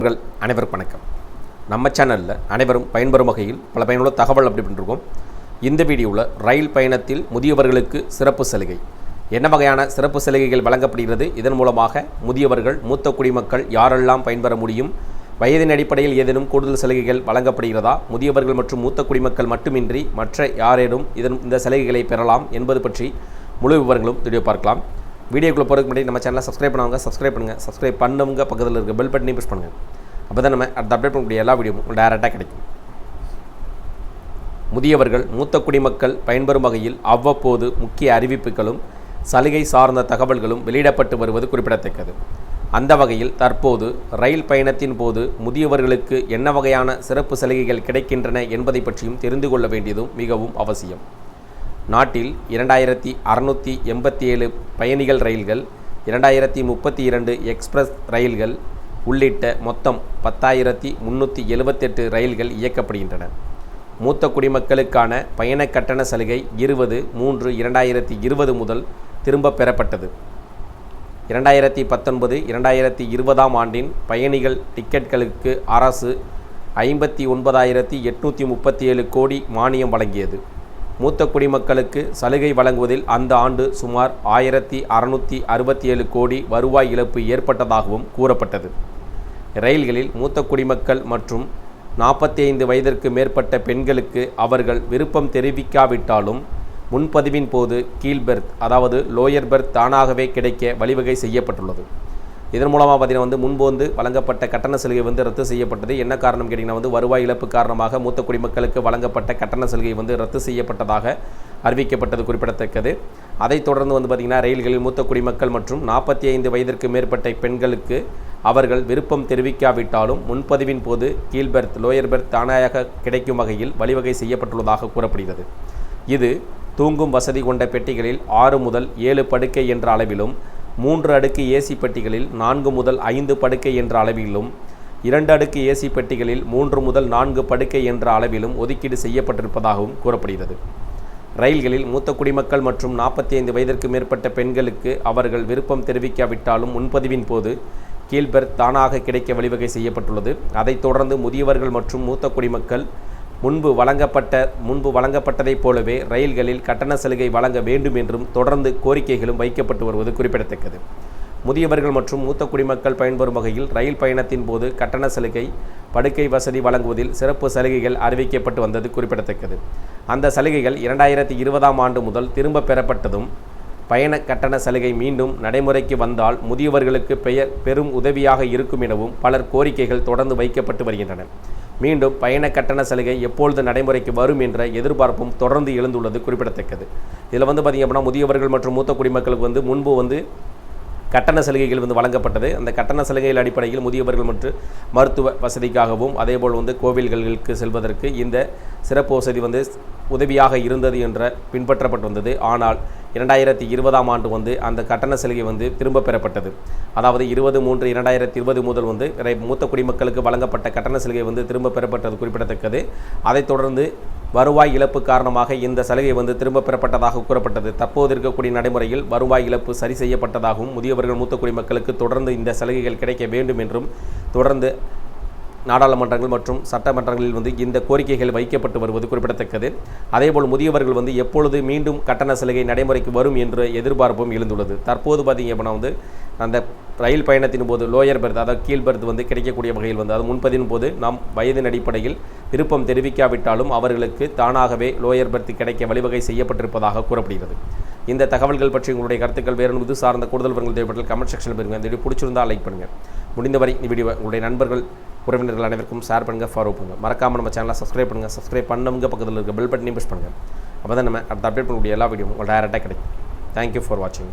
உங்கள் அனைவருக்கும் வணக்கம். நம்ம சேனலில் அனைவரும் பயன்பெறும் வகையில் பல பயனுள்ள தகவல் அப்படி பண்ணிருக்கோம். இந்த வீடியோவில் ரயில் பயணத்தில் முதியவர்களுக்கு சிறப்பு சலுகை. என்ன வகையான சிறப்பு சலுகைகள் வழங்கப்படுகிறது? இதன் மூலமாக முதியவர்கள் மூத்த குடிமக்கள் யாரெல்லாம் பயன்பெற முடியும்? வயதின் அடிப்படையில் ஏதேனும் கூடுதல் சலுகைகள் வழங்கப்படுகிறதா? முதியவர்கள் மற்றும் மூத்த குடிமக்கள் மட்டுமின்றி மற்ற யாரேனும் இதன் இந்த சலுகைகளை பெறலாம் என்பது பற்றி முழு விவரங்களும் வீடியோ பார்க்கலாம். வீடியோக்குள்ளே போகிறதுக்கு முன்னாடி நம்ம சேனலை சப்ஸ்கிரைப் பண்ணுவாங்க சப்ஸ்கிரைப் பண்ணுங்கள் சப்ஸ்கிரைப் பண்ணவங்க பக்கத்தில் இருக்க பெல் பட்டனையும் ப்ரெஸ் பண்ணுங்கள் அப்போ தான் நம்ம அடுத்த அப்டேட் பண்ணக்கூடிய எல்லா வீடியோவும் உங்களுக்கு டேரெக்டாக கிடைக்கும். முதியவர்கள் மூத்த குடிமக்கள் பயன்பெறும் வகையில் அவ்வப்போது முக்கிய அறிவிப்புகளும் சலுகை சார்ந்த தகவல்களும் வெளியிடப்பட்டு வருவது குறிப்பிடத்தக்கது. அந்த வகையில் தற்போது ரயில் பயணத்தின் போது முதியவர்களுக்கு என்ன வகையான சிறப்பு சலுகைகள் கிடைக்கின்றன என்பதை பற்றியும் தெரிந்து கொள்ள வேண்டியதும் மிகவும் அவசியம். நாட்டில் இரண்டாயிரத்தி அறுநூற்றி எண்பத்தி ஏழு பயணிகள் ரயில்கள் இரண்டாயிரத்தி முப்பத்தி இரண்டு எக்ஸ்பிரஸ் ரயில்கள் உள்ளிட்ட மொத்தம் பத்தாயிரத்தி முந்நூற்றி எழுபத்தெட்டு ரயில்கள் இயக்கப்படுகின்றன. மூத்த குடிமக்களுக்கான பயண கட்டண சலுகை இருபது மூன்று இரண்டாயிரத்தி இருபது முதல் திரும்பப் பெறப்பட்டது. இரண்டாயிரத்தி பத்தொன்பது இரண்டாயிரத்தி இருபதாம் ஆண்டின் பயணிகள் டிக்கெட்களுக்கு அரசு ஐம்பத்தி ஒன்பதாயிரத்தி எட்நூற்றி முப்பத்தி ஏழு கோடி மானியம் வழங்கியது. மூத்த குடிமக்களுக்கு சலுகை வழங்குவதில் அந்த ஆண்டு சுமார் ஆயிரத்தி அறுநூற்றி அறுபத்தி ஏழு கோடி வருவாய் இழப்பு ஏற்பட்டதாகவும் கூறப்பட்டது. ரயில்களில் மூத்த குடிமக்கள் மற்றும் நாற்பத்தி ஐந்து வயதிற்கு மேற்பட்ட பெண்களுக்கு அவர்கள் விருப்பம் தெரிவிக்காவிட்டாலும் முன்பதிவின் போது கீழ்பெர்த் அதாவது லோயர் பெர்த் தானாகவே கிடைக்க வழிவகை செய்யப்பட்டுள்ளது. இதன் மூலமாக பார்த்தீங்கன்னா வந்து முன்பு வந்து வழங்கப்பட்ட கட்டண சலுகை வந்து ரத்து செய்யப்பட்டது. என்ன காரணம் கேட்டிங்கன்னா வந்து வருவாய் இழப்பு காரணமாக மூத்த குடிமக்களுக்கு வழங்கப்பட்ட கட்டண சலுகை வந்து ரத்து செய்யப்பட்டதாக அறிவிக்கப்பட்டது குறிப்பிடத்தக்கது. அதைத் தொடர்ந்து வந்து பார்த்திங்கன்னா ரயில்களில் மூத்த குடிமக்கள் மற்றும் நாற்பத்தி ஐந்து வயதிற்கு மேற்பட்ட பெண்களுக்கு அவர்கள் விருப்பம் தெரிவிக்காவிட்டாலும் முன்பதிவின் போது கீழ் பெர்த் லோயர் பெர்த் தானாக கிடைக்கும் வகையில் வழிவகை செய்யப்பட்டுள்ளதாக கூறப்படுகிறது. இது தூங்கும் வசதி கொண்ட பெட்டிகளில் ஆறு முதல் ஏழு படுக்கை என்ற அளவிலும் மூன்று அடுக்கு ஏசி பெட்டிகளில் நான்கு முதல் ஐந்து படுக்கை என்ற அளவிலும் இரண்டு அடுக்கு ஏசி பெட்டிகளில் மூன்று முதல் நான்கு படுக்கை என்ற அளவிலும் ஒதுக்கீடு செய்யப்பட்டிருப்பதாகவும் கூறப்படுகிறது. ரயில்களில் மூத்த குடிமக்கள் மற்றும் நாற்பத்தி ஐந்து வயதிற்கு மேற்பட்ட பெண்களுக்கு அவர்கள் விருப்பம் தெரிவிக்காவிட்டாலும் முன்பதிவின் போது கீழ்பெர்த் தானாக கிடைக்க வழிவகை செய்யப்பட்டுள்ளது. அதைத் தொடர்ந்து முதியவர்கள் மற்றும் மூத்த குடிமக்கள் முன்பு வழங்கப்பட்ட முன்பு வழங்கப்பட்டதைப் போலவே ரயில்களில் கட்டண சலுகை வழங்க வேண்டும் என்றும் தொடர்ந்து கோரிக்கைகளும் வைக்கப்பட்டு வருவது குறிப்பிடத்தக்கது. முதியவர்கள் மற்றும் மூத்த குடிமக்கள் பயன்பெறும் வகையில் ரயில் பயணத்தின் போது கட்டண சலுகை படுக்கை வசதி வழங்குவதில் சிறப்பு சலுகைகள் அறிவிக்கப்பட்டு வந்தது குறிப்பிடத்தக்கது. அந்த சலுகைகள் இரண்டாயிரத்தி இருபதாம் ஆண்டு முதல் திரும்ப பெறப்பட்டதும் பயண கட்டண சலுகை மீண்டும் நடைமுறைக்கு வந்தால் முதியவர்களுக்கு பெயர் பெரும் உதவியாக இருக்கும் எனவும் பலர் கோரிக்கைகள் தொடர்ந்து வைக்கப்பட்டு வருகின்றன மீண்டும் பயண கட்டண சலுகை எப்பொழுது நடைமுறைக்கு வரும் என்ற எதிர்பார்ப்பும் தொடர்ந்து எழுந்துள்ளது குறிப்பிடத்தக்கது. இதில் வந்து பார்த்திங்க அப்படின்னா முதியவர்கள் மற்றும் மூத்த குடிமக்களுக்கு வந்து முன்பு வந்து கட்டண சலுகைகள் வந்து வழங்கப்பட்டது. அந்த கட்டண சலுகைகள் அடிப்படையில் முதியவர்கள் மற்றும் மருத்துவ வசதிக்காகவும் அதேபோல் வந்து கோவில்களுக்கு செல்வதற்கு இந்த சிறப்பு வசதி வந்து உதவியாக இருந்தது என்ற பின்பற்றப்பட்டு வந்தது. ஆனால் இரண்டாயிரத்தி இருபதாம் ஆண்டு வந்து அந்த கட்டண சலுகை வந்து திரும்ப பெறப்பட்டது. அதாவது இருபது மூன்று இரண்டாயிரத்தி இருபது முதல் வந்து மூத்த குடிமக்களுக்கு வழங்கப்பட்ட கட்டண சலுகை வந்து திரும்ப பெறப்பட்டது குறிப்பிடத்தக்கது. அதைத் தொடர்ந்து வருவாய் இழப்பு காரணமாக இந்த சலுகை வந்து திரும்ப பெறப்பட்டதாக கூறப்பட்டது. தற்போது இருக்கக்கூடிய நடைமுறையில் வருவாய் இழப்பு சரி செய்யப்பட்டதாகவும் முதியவர்கள் மூத்த குடிமக்களுக்கு தொடர்ந்து இந்த சலுகைகள் கிடைக்க வேண்டும் என்றும் தொடர்ந்து நாடாளுமன்றங்கள் மற்றும் சட்டமன்றங்களில் வந்து இந்த கோரிக்கைகள் வைக்கப்பட்டு வருவது குறிப்பிடத்தக்கது. அதேபோல் முதியவர்கள் வந்து எப்பொழுது மீண்டும் கட்டண சலுகை நடைமுறைக்கு வரும் என்ற எதிர்பார்ப்பும் எழுந்துள்ளது. தற்போது பார்த்திங்க அப்படின்னா வந்து அந்த ரயில் பயணத்தின் போது லோயர் பெர்த் அதாவது கீழ் பெர்த் வந்து கிடைக்கக்கூடிய வகையில் வந்து அது முன்பதின் போது நாம் வயதின் அடிப்படையில் விருப்பம் தெரிவிக்காவிட்டாலும் அவர்களுக்கு தானாகவே லோயர் பெர்த் கிடைக்க வழிவகை செய்யப்பட்டிருப்பதாக கூறப்படுகிறது. இந்த தகவல்கள் பற்றி உங்களுடைய கருத்துக்கள் வேறு இது சார்ந்த கூடுதல் விவரங்கள் தேவைப்பட்டால் கமெண்ட் செக்ஷனில் பெறுங்க. இந்த வீடியோ பிடிச்சிருந்தால் லைக் பண்ணுங்கள் முடிந்தவரை இந்த வீடியோ உங்களுடைய நண்பர்கள் உறவினர்கள் அனைவருக்கும் ஷேர் பண்ணுங்கள் ஃபாலோ பண்ணுங்கள் மறக்காமல் நம்ம சேனலை சப்ஸ்கிரைப் பண்ணுங்கள் சப்ஸ்கிரைப் பண்ணவங்க பக்கத்தில் இருக்க பெல் பட்டனையும் ப்ரெஸ் பண்ணுங்கள் அப்போ தான் நம்ம அடுத்த அப்டேட் பண்ணக்கூடிய எல்லா வீடியோவும் உங்களுக்கு டேரெக்டாக கிடைக்கும். தேங்க்யூ ஃபார் வாட்சிங்